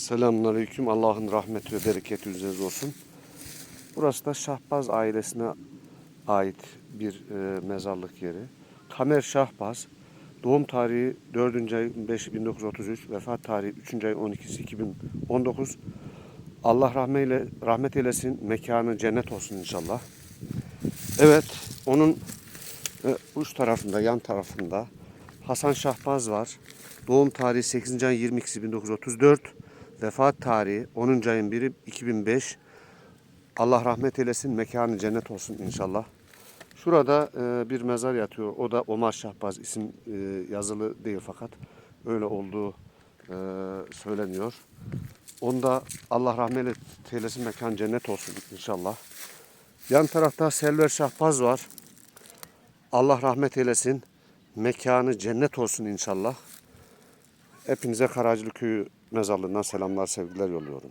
Selamünaleyküm. Allah'ın rahmeti ve bereketi üzerinize olsun. Burası da Şahbaz ailesine ait bir e, mezarlık yeri. Tamer Şahbaz. Doğum tarihi 4. ay 5 1933, vefat tarihi 3. ay 12'si 2019. Allah rahmeyle rahmet eylesin, mekanı cennet olsun inşallah. Evet, onun e, uç tarafında, yan tarafında Hasan Şahbaz var. Doğum tarihi 8. ay 22'si 1934. Vefat tarihi 10. ayın 1'i 2005. Allah rahmet eylesin, mekanı cennet olsun inşallah. Şurada e, bir mezar yatıyor. O da Omar Şahbaz isim e, yazılı değil fakat öyle olduğu e, söyleniyor. Onda Allah rahmet eylesin, mekan cennet olsun inşallah. Yan tarafta Selver Şahbaz var. Allah rahmet eylesin. Mekanı cennet olsun inşallah. Hepinize Karacılı Köyü mezarlığından selamlar, sevgiler yolluyorum.